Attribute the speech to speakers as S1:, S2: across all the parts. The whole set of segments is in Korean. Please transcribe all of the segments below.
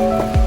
S1: thank you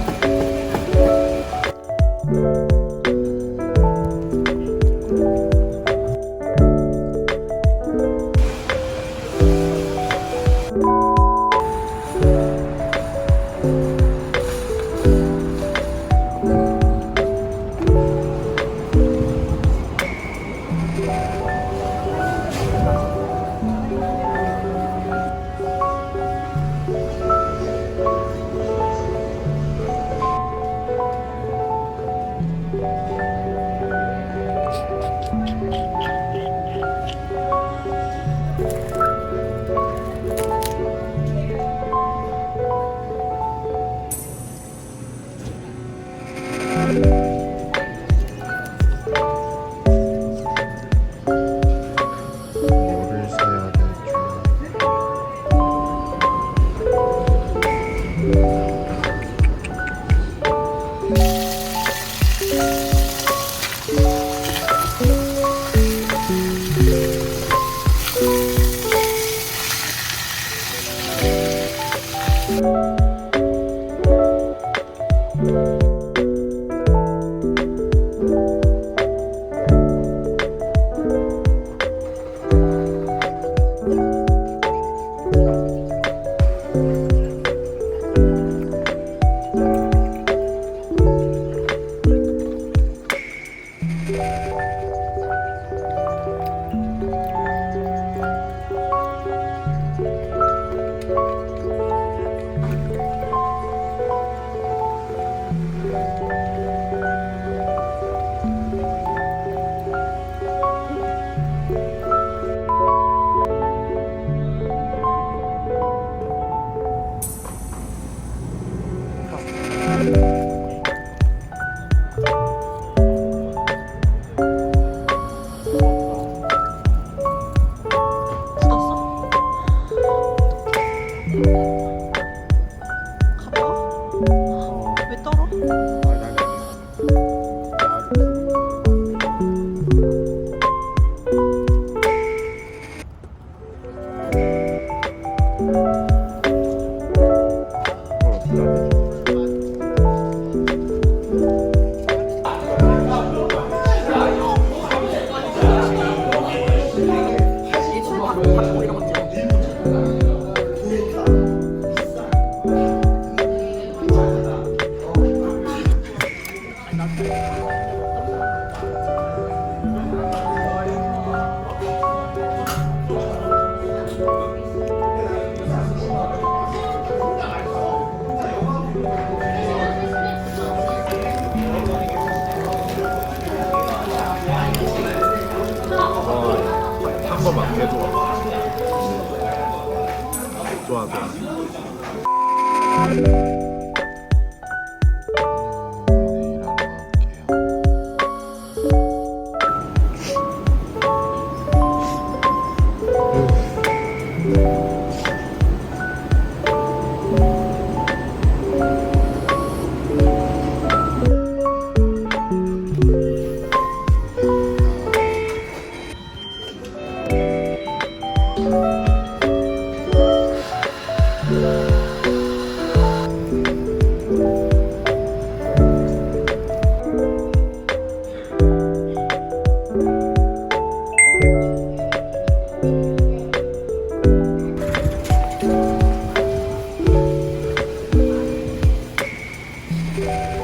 S1: Thank you. 좋 Bye.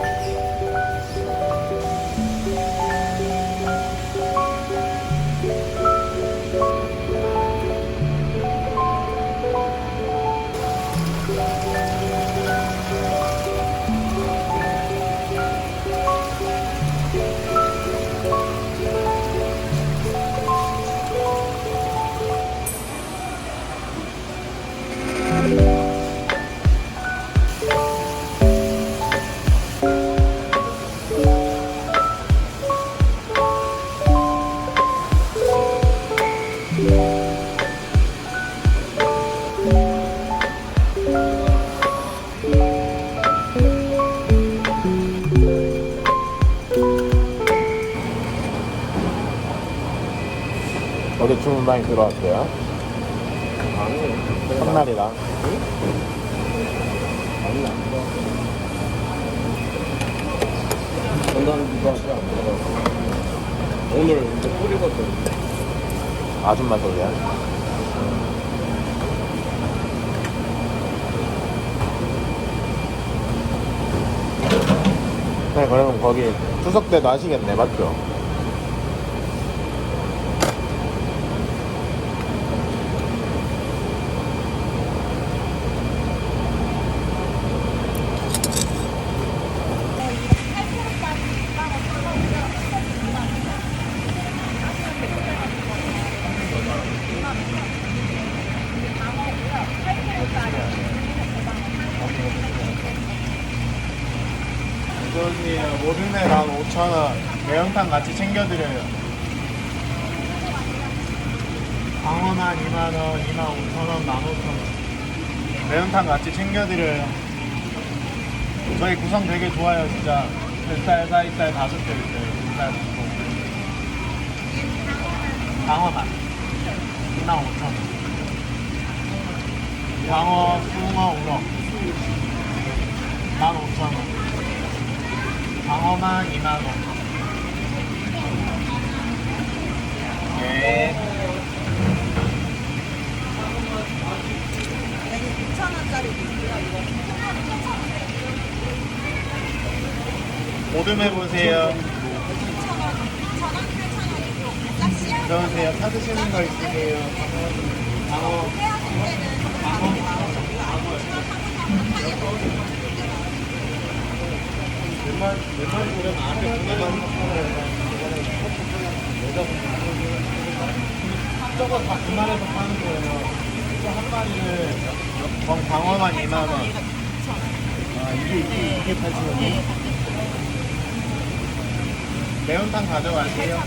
S1: 어제 주문 많이 들어왔어요?
S2: 아니.
S1: 첫날이라.
S2: 많이
S1: 안안 오늘 이제 뿌리거든. 아줌마 소리야? 네, 그러면 거기 추석 때도 하시겠네, 맞죠?
S3: 이거지요. 모듬에 만 5,000원. 매운탕 같이 챙겨드려요. 방어만 2만원, 2만 5천원, 15,000원. 매운탕 같이 챙겨드려요. 저희 구성 되게 좋아요, 진짜. 뱃살, 사이살 다섯 개 있어요. 뱃살 먹고. 방어만. 2만 5천원. 방어, 숭어, 우럭. 15,000원. 방어만 2만원. 예.
S2: 6,000원짜리
S3: 모듬 해보세요. 들어오세요. 사드시는 거 있으세요. 방어. 방어. 몇마리, 몇 마리 보면 앞에 두 개만 저거 다 그만해서 파는 거예요. 이거 한 마리를 건 방어만 2만 원. 아 이게 이게 이게 8,000원이에요? 매운탕 가져가세요.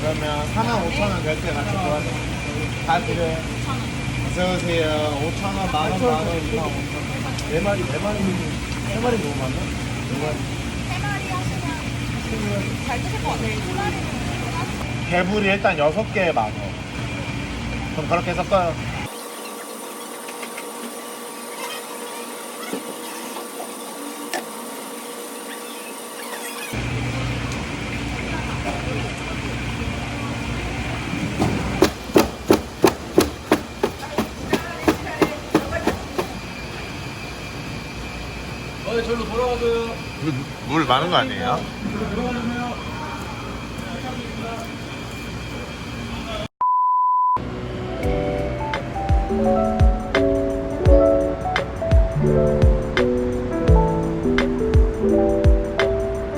S3: 그러면 4만 5천 원 결제 같이 도와드릴게요. 다 드려요. 어서오세요. 5천 원, 만 원, 만 원, 2만 5천 원. 네 마리, 네 마리, 세 마리 너무 많나? 네 마리.
S2: 잘 드실 것 같아요.
S3: 개불이 일단 6개에 만 원. 그럼 그렇게 섞어요.
S1: 물, 물 많은 거 아니에요?
S3: 네.